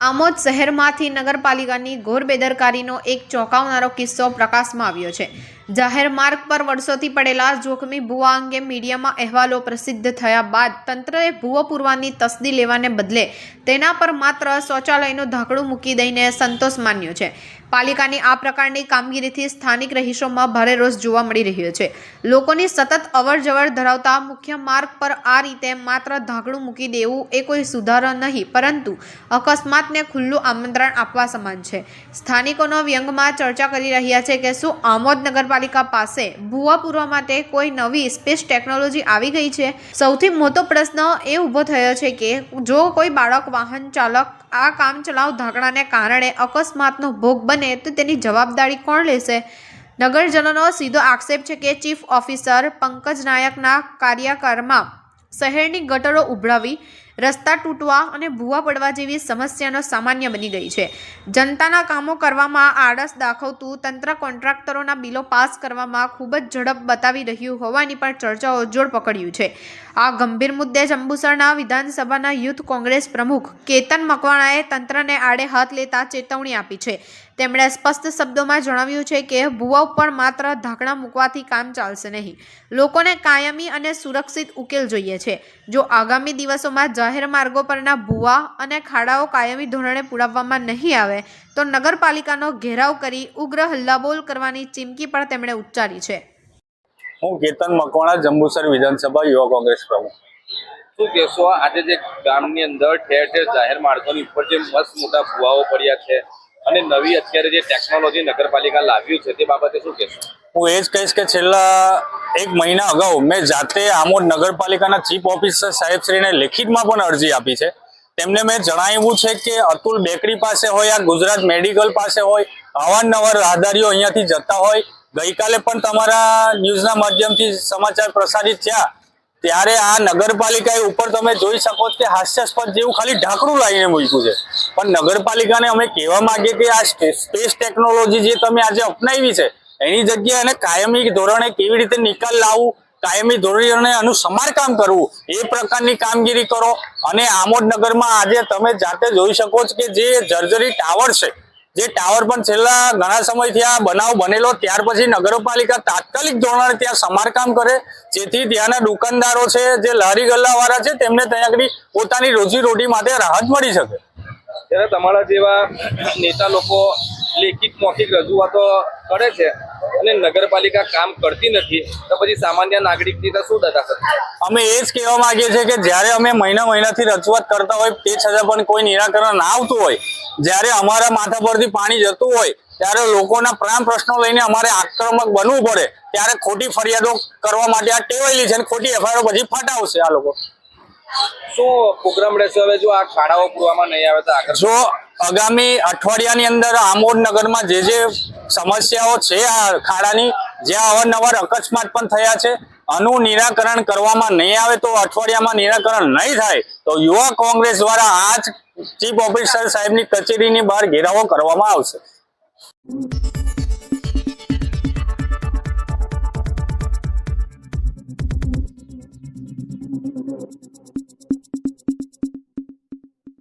આમોદ શહેરમાંથી નગરપાલિકાની ઘોર બેદરકારીનો એક ચોંકાવનારો કિસ્સો પ્રકાશમાં આવ્યો છે. જાહેર માર્ગ પર વર્ષોથી પડેલા જોખમી ભૂવા અંગે મીડિયામાં અહેવાલો પ્રસિદ્ધ થયા બાદ તંત્રએ ભૂવો પૂરવાની તસદી લેવાને બદલે તેના પર માત્ર શૌચાલયનું ઢાંકણું મૂકી દઈને સંતોષ માન્યો છે. પાલિકાની આ પ્રકારની કામગીરીથી સ્થાનિક રહીશોમાં ભારે રોષ જોવા મળી રહ્યો છે. લોકોની સતત અવરજવર ધરાવતા મુખ્ય માર્ગ પર આ રીતે માત્ર ધાકડું મૂકી દેવું એ કોઈ સુધારો નહીં, પરંતુ અકસ્માતને ખુલ્લું આમંત્રણ આપવા સમાન છે. સ્થાનિકોનો વ્યંગમાં ચર્ચા કરી રહ્યા છે કે શું આમોદ નગરપાલિકા પાસે ભૂવા માટે કોઈ નવી સ્પેસ ટેકનોલોજી આવી ગઈ છે? સૌથી મોટો પ્રશ્ન એ ઊભો થયો છે કે જો કોઈ બાળક વાહન ચાલક આ કામચલાઉ ધાકડાને કારણે અકસ્માતનો ભોગ બને, તો તેની જવાબદારી કોણ લેશે? નગરજનોનો સીધો આક્ષેપ છે કે ચીફ ઓફિસર પંકજ નાયકના કાર્યકાળમાં શહેરની ગટરો ઉભરાવી રસ્તા તૂટવા અને ભૂવા પડવા જેવી સમસ્યાનો સામાન્ય બની ગઈ છે. જનતાના કામો કરવામાં આળસ દાખવતું તંત્ર કોન્ટ્રાક્ટરોના બિલો પાસ કરવામાં ખૂબ જ ઝડપ બતાવી રહ્યું હોવાની પણ ચર્ચાઓ જોર પકડ્યું છે. આ ગંભીર મુદ્દે જંબુસરના વિધાનસભાના યુથ કોંગ્રેસ પ્રમુખ કેતન મકવાણાએ તંત્રને આડે હાથ લેતા ચેતવણી આપી છે. તેમણે સ્પષ્ટ શબ્દોમાં જણાવ્યું છે કે ભૂવા ઉપર માત્ર ઢાંકણા મૂકવાથી કામ ચાલશે નહીં. લોકોને કાયમી અને સુરક્ષિત ઉકેલ જોઈએ છે. જો આગામી દિવસોમાં જાહેર માર્ગો પરના ભૂવા અને ખાડાઓ કાયમી ધોરણે પુરાવવામાં નહીં આવે તો નગરપાલિકાનો ઘેરાવ કરી ઉગ્ર હલ્લાબોલ કરવાની ચીમકી પણ તેમણે ઉચ્ચારી છે. હું કેતન મકવાણા જંબુસર વિધાનસભા યુવા કોંગ્રેસ પ્રમુખ. શું કહેશો? આજે જે ગામની અંદર ઠેર ઠેર જાહેર માર્ગોની ઉપર જે મસ્ત મોટા ભુવાઓ પડ્યા છે અને નવી અત્યારે જે ટેકનોલોજી નગરપાલિકા લાવ્યું છે તે બાબતે શું કહેશો? હું એ જ કહીશ કે છેલ્લા એક મહિના અગાઉ મેં જાતે આમોદ નગરપાલિકાના ચીફ ઓફિસર સાહેબશ્રીને લેખિતમાં પણ અરજી આપી છે. તેમને મેં જણાવ્યું છે કે અતુલ બેકરી પાસે હોય, આ ગુજરાત મેડિકલ પાસે હોય, અવારનવાર રાહદારીઓ અહીંયાથી જતા હોય. ગઈકાલે પણ તમારા ન્યૂઝના માધ્યમથી સમાચાર પ્રસારિત થયા. ત્યારે આ નગરપાલિકાએ ઉપર તમે જોઈ શકો કે હાસ્યાસ્પદ જેવું ખાલી ઢાંકણું લાવીને મૂક્યું છે. પણ નગરપાલિકાને અમે કહેવા માંગીએ કે આ સ્પેસ ટેકનોલોજી જે તમે આજે અપનાવી છે એની જગ્યાએ એને કાયમી ધોરણે કેવી રીતે નિકાલ લાવવું, કાયમી ધોરણે આનું સમારકામ કરવું, એ પ્રકારની કામગીરી કરો. અને આમોદનગરમાં આજે તમે જાતે જોઈ શકો છો કે જે જર્જરી ટાવર છે, જે ટાવર પણ છેલ્લા ઘણા સમયથી આ બનાવ બનેલો, ત્યાર પછી નગરપાલિકા તાત્કાલિક ધોરણે ત્યાં સમારકામ કરે, જેથી ત્યાંના દુકાનદારો છે, જે લારી ગલ્લાવાળા છે, તેમને ત્યાં આગળ પોતાની રોજીરોટી માટે રાહત મળી શકે. ત્યારે તમારા જેવા નેતા લોકો લેખિત મૌખિક રજૂઆતો કરે છે અને નગરપાલિકા કામ કરતી નથી તો પછી સામાન્ય નાગરિકની તો શું દશા થશે અમે એ જ કહેવા માંગીએ છીએ કે જ્યારે અમે મહિના મહિનાથી રજૂઆત કરતા હોય તે છતાં પણ કોઈ નિરાકરણ ના આવતું હોય જ્યારે અમારા માથા પરથી પાણી જતું હોય ત્યારે લોકોના પ્રાણ પ્રશ્નો લઈને અમારે આક્રમક બનવું પડે ત્યારે ખોટી ફરિયાદો કરવા માટે આ ટેવાયેલી છે અને ખોટી એફઆઈઆર પછી ફટાવશે આ લોકો. શું પ્રોગ્રામ રહેશે? હવે જો આ ખાડાઓ પૂરવામાં નહીં આવે તો જો આગામી અઠવાડિયાની અંદર આમોદ નગરમાં જે જે સમસ્યાઓ છે આ ખાડાની. જ્યાં અવારનવાર અકસ્માત પણ થયા છે. આનું નિરાકરણ કરવામાં નહીં આવે તો અઠવાડિયામાં નિરાકરણ નહીં થાય તો યુવા કોંગ્રેસ દ્વારા આજ ચીફ ઓફિસર સાહેબની કચેરીની બહાર ઘેરાવો કરવામાં આવશે.